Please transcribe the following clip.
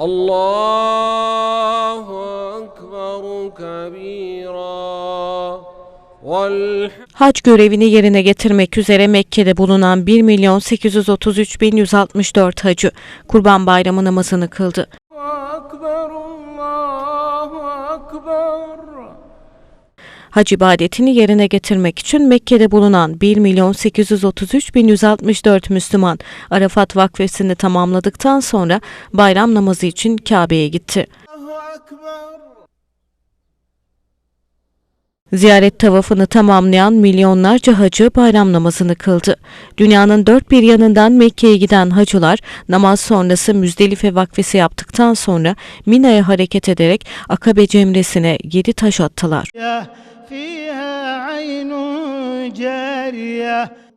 الله أكبر كبيرا والحمد Hac görevini yerine getirmek üzere Mekke'de bulunan 1 milyon 833 bin 164 hacı Kurban Bayramı namazını kıldı. أكبر الله أكبر Hac ibadetini yerine getirmek için Mekke'de bulunan 1 milyon 833 bin 164 Müslüman Arafat vakfesini tamamladıktan sonra bayram namazı için Kabe'ye gitti. Ziyaret tavafını tamamlayan milyonlarca hacı bayram namazını kıldı. Dünyanın dört bir yanından Mekke'ye giden hacılar namaz sonrası Müzdelife vakfesi yaptıktan sonra Mina'ya hareket ederek Akabe Cemresi'ne yedi taş attılar. Ya. فيها عين جارية.